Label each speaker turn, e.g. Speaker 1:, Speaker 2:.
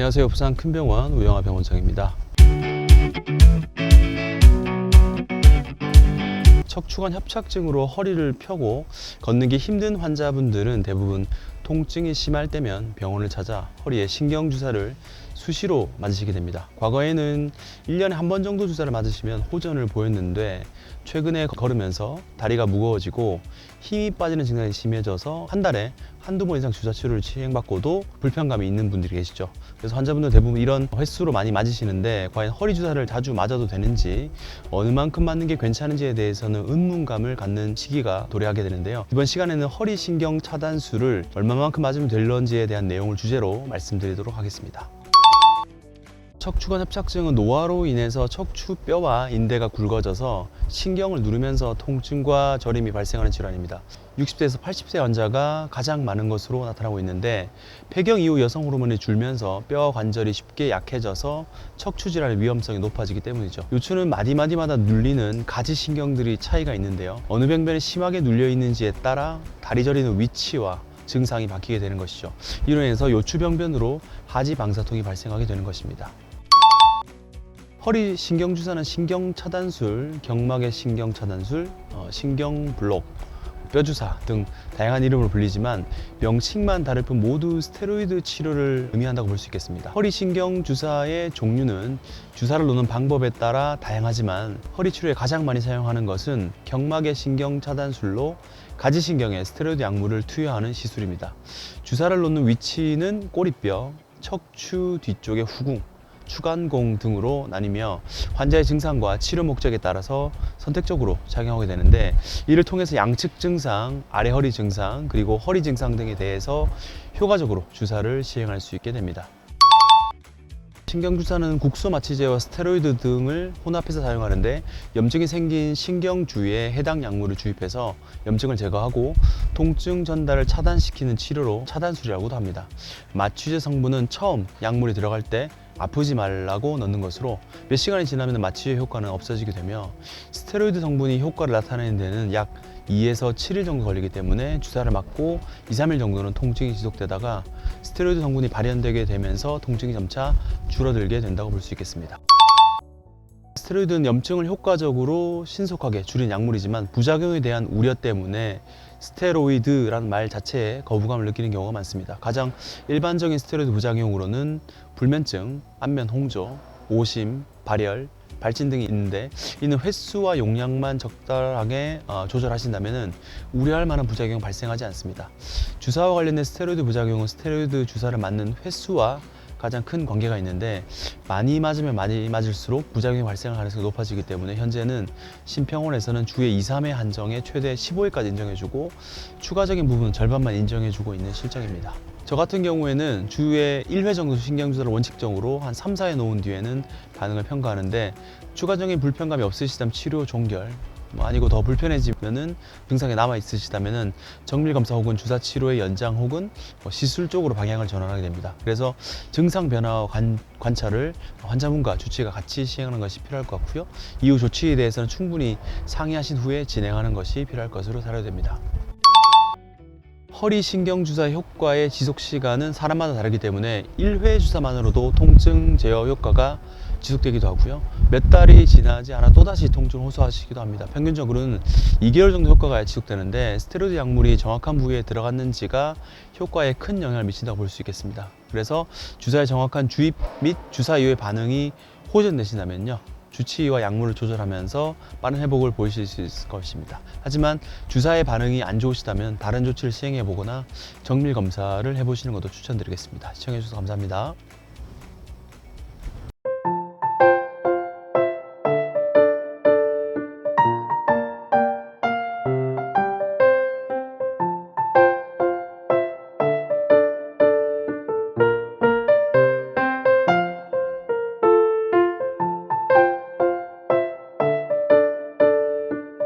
Speaker 1: 안녕하세요. 부산 큰병원 우영아 병원장입니다. 척추관 협착증으로 허리를 펴고 걷는 게 힘든 환자분들은 대부분 통증이 심할 때면 병원을 찾아 허리에 신경 주사를 수시로 맞으시게 됩니다. 과거에는 1년에 한 번 정도 주사를 맞으시면 호전을 보였는데 최근에 걸으면서 다리가 무거워지고 힘이 빠지는 증상이 심해져서 한 달에 한두 번 이상 주사 치료를 시행받고도 불편감이 있는 분들이 계시죠. 그래서 환자분들 대부분 이런 횟수로 많이 맞으시는데 과연 허리 주사를 자주 맞아도 되는지 어느 만큼 맞는 게 괜찮은지에 대해서는 의문감을 갖는 시기가 도래하게 되는데요. 이번 시간에는 허리 신경 차단술을 얼마만큼 맞으면 될런지에 대한 내용을 주제로 말씀드리도록 하겠습니다. 척추관 협착증은 노화로 인해서 척추뼈와 인대가 굵어져서 신경을 누르면서 통증과 저림이 발생하는 질환입니다. 60세에서 80세 환자가 가장 많은 것으로 나타나고 있는데 폐경 이후 여성 호르몬이 줄면서 뼈와 관절이 쉽게 약해져서 척추 질환의 위험성이 높아지기 때문이죠. 요추는 마디마디마다 눌리는 가지 신경들이 차이가 있는데요. 어느 병변이 심하게 눌려 있는지에 따라 다리 저리는 위치와 증상이 바뀌게 되는 것이죠. 이로 인해서 요추병변으로 하지 방사통이 발생하게 되는 것입니다. 허리 신경 주사는 신경 차단술, 경막의 신경 차단술, 어, 신경 블록, 뼈 주사 등 다양한 이름으로 불리지만 명칭만 다를 뿐 모두 스테로이드 치료를 의미한다고 볼 수 있겠습니다. 허리 신경 주사의 종류는 주사를 놓는 방법에 따라 다양하지만 허리 치료에 가장 많이 사용하는 것은 경막의 신경 차단술로 가지신경에 스테로이드 약물을 투여하는 시술입니다. 주사를 놓는 위치는 꼬리뼈, 척추 뒤쪽의 후궁, 추간공 등으로 나뉘며 환자의 증상과 치료 목적에 따라서 선택적으로 작용하게 되는데 이를 통해서 양측 증상, 아래 허리 증상, 그리고 허리 증상 등에 대해서 효과적으로 주사를 시행할 수 있게 됩니다. 신경주사는 국소 마취제와 스테로이드 등을 혼합해서 사용하는데 염증이 생긴 신경 주위에 해당 약물을 주입해서 염증을 제거하고 통증 전달을 차단시키는 치료로 차단술이라고도 합니다. 마취제 성분은 처음 약물이 들어갈 때 아프지 말라고 넣는 것으로 몇 시간이 지나면 마취제 효과는 없어지게 되며 스테로이드 성분이 효과를 나타내는 데는 약 2에서 7일 정도 걸리기 때문에 주사를 맞고 2, 3일 정도는 통증이 지속되다가 스테로이드 성분이 발현되게 되면서 통증이 점차 줄어들게 된다고 볼 수 있겠습니다. 스테로이드는 염증을 효과적으로 신속하게 줄인 약물이지만 부작용에 대한 우려 때문에 스테로이드라는 말 자체에 거부감을 느끼는 경우가 많습니다. 가장 일반적인 스테로이드 부작용으로는 불면증, 안면 홍조, 오심, 발열, 발진 등이 있는데 이는 횟수와 용량만 적절하게 어, 조절하신다면 우려할 만한 부작용 발생하지 않습니다. 주사와 관련된 스테로이드 부작용은 스테로이드 주사를 맞는 횟수와 가장 큰 관계가 있는데 많이 맞으면 많이 맞을수록 부작용이 발생할 가능성이 높아지기 때문에 현재는 심평원에서는 주에 2, 3회 한정에 최대 15회까지 인정해주고 추가적인 부분은 절반만 인정해주고 있는 실정입니다. 저 같은 경우에는 주에 1회 정도 신경주사를 원칙적으로 한 3, 4회 놓은 뒤에는 반응을 평가하는데 추가적인 불편감이 없으시다면 치료 종결 뭐 아니고 더 불편해지면은 증상이 남아 있으시다면은 정밀 검사 혹은 주사 치료의 연장 혹은 뭐 시술 쪽으로 방향을 전환하게 됩니다. 그래서 증상 변화와 관, 관찰을 환자분과 주치의가 같이 시행하는 것이 필요할 것 같고요. 이후 조치에 대해서는 충분히 상의하신 후에 진행하는 것이 필요할 것으로 사료됩니다. 허리 신경 주사 효과의 지속 시간은 사람마다 다르기 때문에 1회 주사만으로도 통증 제어 효과가 지속되기도 하고요. 몇 달이 지나지 않아 또다시 통증을 호소하시기도 합니다. 평균적으로는 2개월 정도 효과가 지속되는데 스테로이드 약물이 정확한 부위에 들어갔는지가 효과에 큰 영향을 미친다고 볼 수 있겠습니다. 그래서 주사의 정확한 주입 및 주사 이후의 반응이 호전되신다면요. 주치의와 약물을 조절하면서 빠른 회복을 보이실 수 있을 것입니다. 하지만 주사의 반응이 안 좋으시다면 다른 조치를 시행해 보거나 정밀 검사를 해보시는 것도 추천드리겠습니다. 시청해 주셔서 감사합니다.